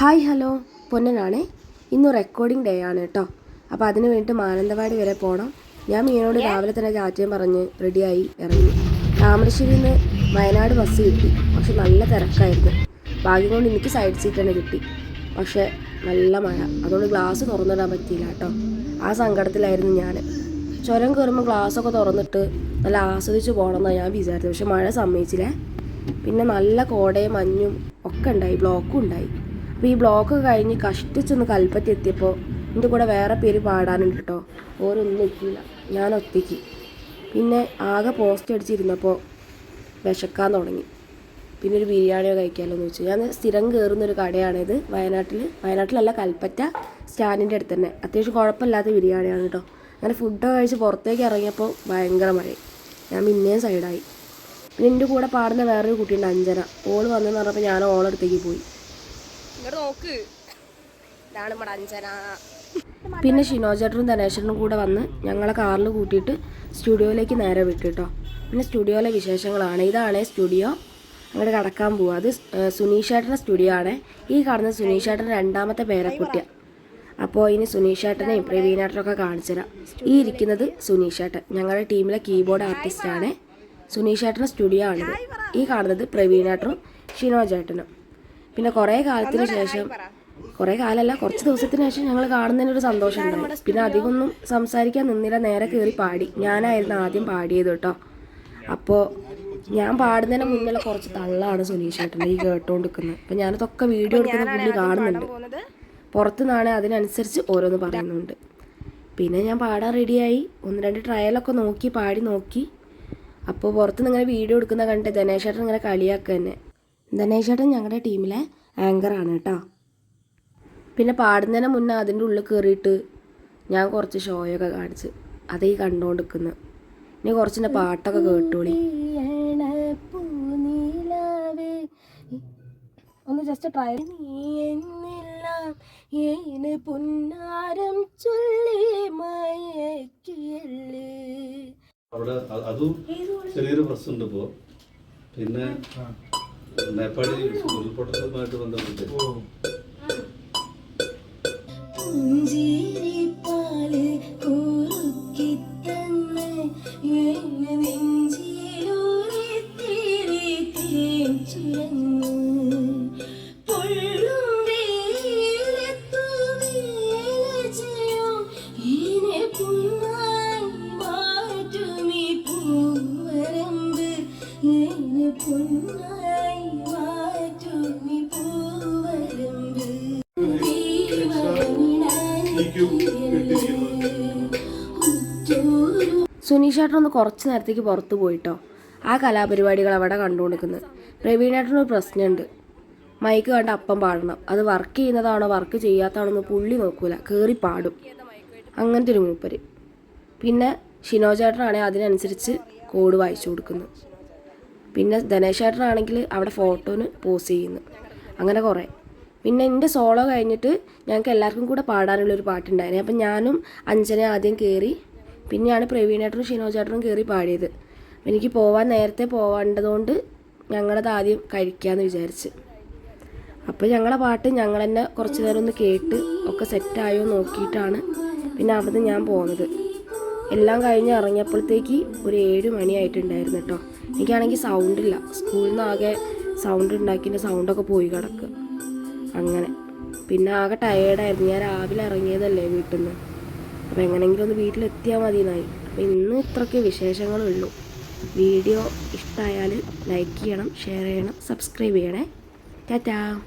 Hi hello. പൊന്നനാണേ. ഇന്ന് recording day ആണ് കേട്ടോ. അപ്പോൾ അതിന് വേണ്ടിയിട്ട് മാനന്തവാടി വരെ പോകണം ഞാൻ മീനോട് രാവിലെ തന്നെ ചാറ്റയും പറഞ്ഞ് റെഡിയായി ഇറങ്ങി. താമരശ്ശേരിയിൽ നിന്ന് വയനാട് ബസ് കിട്ടി. പക്ഷെ നല്ല തിരക്കായിരുന്നു. ഭാഗ്യം കൊണ്ട് എനിക്ക് സൈഡ് സീറ്റ് തന്നെ കിട്ടി. പക്ഷേ നല്ല മഴ. അതുകൊണ്ട് ഗ്ലാസ് തുറന്നിടാൻ പറ്റിയില്ല കേട്ടോ. ആ സങ്കടത്തിലായിരുന്നു ഞാൻ. ചുരം കയറുമ്പോൾ ഗ്ലാസ്സൊക്കെ തുറന്നിട്ട് നല്ല ആസ്വദിച്ച് പോകണം എന്നാണ് ഞാൻ വിചാരിച്ചത്. പക്ഷെ മഴ സമ്മതിച്ചില്ലേ. പിന്നെ നല്ല കോടയും മഞ്ഞും ഒക്കെ ഉണ്ടായി. ബ്ലോക്കും ഉണ്ടായി. ഈ ബ്ലോക്ക് കഴിഞ്ഞ് കഷ്ടിച്ചൊന്ന് കൽപ്പറ്റ എത്തിയപ്പോൾ എന്റെ കൂടെ വേറെ പേര് പാടാനുണ്ട് കേട്ടോ ഓരൊന്നും എത്തിയില്ല ഞാൻ ഒറ്റയ്ക്ക്. പിന്നെ ആകെ പോസ്റ്റ് അടിച്ചിരുന്നപ്പോൾ വിശക്കാൻ തുടങ്ങി. പിന്നെ ഒരു ബിരിയാണിയോ കഴിക്കാമല്ലോ എന്ന് വെച്ചു ഞാൻ സ്ഥിരം കയറുന്നൊരു കടയാണിത് വയനാട്ടിൽ വയനാട്ടിലല്ല കൽപ്പറ്റ സ്റ്റാൻഡിന്റെ അടുത്ത് തന്നെ. അത്യാവശ്യം കുഴപ്പമില്ലാത്ത ബിരിയാണിയാണ് കേട്ടോ അങ്ങനെ ഫുഡൊക്കെ കഴിച്ച് പുറത്തേക്ക് ഇറങ്ങിയപ്പോൾ ഭയങ്കര മഴ ഞാൻ പിന്നെയും സൈഡായി പിന്നെ എന്റെ കൂടെ പാടുന്ന വേറൊരു കുട്ടിയുണ്ട് അഞ്ജന. ഓൾ വന്നെന്ന് പറഞ്ഞപ്പോൾ ഞാൻ ഓളടുത്തേക്ക് പോയി. നോക്ക്. ഇതാണ് നമ്മുടെ അഞ്ചന പിന്നെ ഷിനോജേട്ടനും ധനേശ്വരനും കൂടെ വന്ന് ഞങ്ങളെ കാറിൽ കൂട്ടിയിട്ട് സ്റ്റുഡിയോയിലേക്ക് നേരെ വിട്ടു കേട്ടോ പിന്നെ സ്റ്റുഡിയോയിലെ വിശേഷങ്ങളാണ്. ഇതാണ് സ്റ്റുഡിയോ. അങ്ങോട്ട് കടക്കാൻ പോവുക അത് സുനീഷേട്ടന്റെ സ്റ്റുഡിയോ ആണ്. ഈ കാണുന്ന സുനീഷേട്ടന്റെ രണ്ടാമത്തെ പേരക്കുട്ടിയാണ് അപ്പോൾ ഇനി സുനീഷേട്ടനെയും പ്രവീണേട്ടനൊക്കെ കാണിച്ചു തരാം. ഈ ഇരിക്കുന്നത് സുനീഷേട്ടൻ. ഞങ്ങളുടെ ടീമിലെ കീബോർഡ് ആർട്ടിസ്റ്റാണ് സുനീഷേട്ടന്റെ സ്റ്റുഡിയോ ആണിത്. ഈ കാണുന്നത് പ്രവീണേട്ടനും ഷിനോജേട്ടനും പിന്നെ കുറേ കാലത്തിന് ശേഷം കുറേ കാലമല്ല കുറച്ച് ദിവസത്തിന് ശേഷം ഞങ്ങൾ കാണുന്നതിനൊരു സന്തോഷം ഉണ്ടായി പിന്നെ അധികമൊന്നും സംസാരിക്കാൻ നിന്നില്ല നേരെ കയറി പാടി. ഞാനായിരുന്നു ആദ്യം പാടിയത് കേട്ടോ. അപ്പോൾ ഞാൻ പാടുന്നതിന് മുന്നിലുള്ള കുറച്ച് തള്ളാണ് സുനീഷ് ചേട്ടന്റെ ഈ കേട്ടോണ്ടിരിക്കുന്നത്. അപ്പം ഞാനതൊക്കെ വീഡിയോ എടുക്കുന്ന പുള്ളി കാണുന്നുണ്ട്. പുറത്തുനിന്നാണ് നിന്നാണ് അതിനനുസരിച്ച് ഓരോന്ന് പറയുന്നുണ്ട്. പിന്നെ ഞാൻ പാടാൻ റെഡിയായി. ഒന്ന് രണ്ട് ട്രയലൊക്കെ നോക്കി പാടി നോക്കി. അപ്പോൾ പുറത്തുനിന്ന് ഇങ്ങനെ വീഡിയോ എടുക്കുന്ന കണ്ടിട്ട് ധനേശേട്ടൻ ഇങ്ങനെ കളിയാക്കുക തന്നെ ധനേശേട്ടൻ ഞങ്ങളുടെ ടീമിലെ ആങ്കറാണ് കേട്ടോ പിന്നെ പാടുന്നതിന് മുന്നേ അതിന്റെ ഉള്ളിൽ കയറിയിട്ട് ഞാൻ കുറച്ച് ഷോയൊക്കെ കാണിച്ച്. അതേ കണ്ടുകൊണ്ടിരിക്കുന്നു ഇനി കുറച്ചിന്റെ പാട്ടൊക്കെ കേട്ടോളി. ഒന്ന് ജസ്റ്റ് ട്രൈ ഏന് പുന്നാരം ചൊല്ലി മയക്കിയല്ലേ? അവിടെ അതും ചെറിയൊരു പ്രശ്നമുണ്ട് ഇപ്പോ. പിന്നെ നേപ്പാളി ഉരുൾപൊട്ടലുമായിട്ട് ബന്ധപ്പെട്ട് പുന്നായി മാറ്റുമീ പൂവരമ്പ്. പുന്നായി സുനീഷേട്ടൻ ഒന്ന് കുറച്ച് നേരത്തേക്ക് പുറത്ത് പോയിട്ടോ. ആ കലാപരിപാടികൾ അവിടെ കണ്ടുകൊടുക്കുന്നത്. പ്രവീണേട്ടനൊരു പ്രശ്നമുണ്ട്. മൈക്ക് കണ്ട് അപ്പം പാടണം. അത് വർക്ക് ചെയ്യുന്നതാണോ വർക്ക് ചെയ്യാത്തതാണോ പുള്ളി നോക്കൂല. കയറി പാടും. അങ്ങനത്തെ ഒരു മൂപ്പര് പിന്നെ ഷിനോചേട്ടനാണെങ്കിൽ അതിനനുസരിച്ച് കോഡ് വായിച്ചു കൊടുക്കുന്നു. പിന്നെ ധനേഷ് ചേട്ടനാണെങ്കിൽ അവിടെ ഫോട്ടോന് പോസ് ചെയ്യുന്നു. അങ്ങനെ കുറേ. പിന്നെ എന്റെ സോളോ കഴിഞ്ഞിട്ട് ഞങ്ങൾക്ക് എല്ലാവർക്കും കൂടെ പാടാനുള്ളൊരു പാട്ടുണ്ടായിരുന്നു. അപ്പം ഞാനും അഞ്ജന ആദ്യം കയറി പിന്നെയാണ് പ്രവീണേട്ടനും ഷിനോചേട്ടനും കയറി പാടിയത്. എനിക്ക് പോവാൻ നേരത്തെ പോവേണ്ടതുകൊണ്ട് ഞങ്ങളത് ആദ്യം കഴിക്കാമെന്ന് വിചാരിച്ച്. അപ്പോൾ ഞങ്ങളെ പാട്ട് ഞങ്ങൾ തന്നെ കുറച്ച് നേരം ഒന്ന് കേട്ട് ഒക്കെ സെറ്റായോ നോക്കിയിട്ടാണ് പിന്നെ അവിടുന്ന് ഞാൻ പോകുന്നത് എല്ലാം കഴിഞ്ഞ് ഇറങ്ങിയപ്പോഴത്തേക്ക് ഒരു ഏഴ് മണിയായിട്ടുണ്ടായിരുന്നു കേട്ടോ. എനിക്കാണെങ്കിൽ സൗണ്ടില്ല സ്കൂളിൽ നിന്ന് ആകെ സൗണ്ട് ഉണ്ടാക്കിന്റെ സൗണ്ടൊക്കെ പോയി കിടക്കുക അങ്ങനെ. പിന്നെ ആകെ ടയേർഡായിരുന്നു ഞാൻ രാവിലെ ഇറങ്ങിയതല്ലേ വീട്ടിൽ നിന്ന് അപ്പോൾ എങ്ങനെയെങ്കിലും ഒന്ന് വീട്ടിലെത്തിയാൽ മതി എന്നായി അപ്പോൾ ഇന്ന് ഇത്രയ്ക്ക് വിശേഷങ്ങളുള്ളൂ വീഡിയോ ഇഷ്ടമായാൽ ലൈക്ക് ചെയ്യണം ഷെയർ ചെയ്യണം സബ്സ്ക്രൈബ് ചെയ്യണേ. ടാറ്റാ.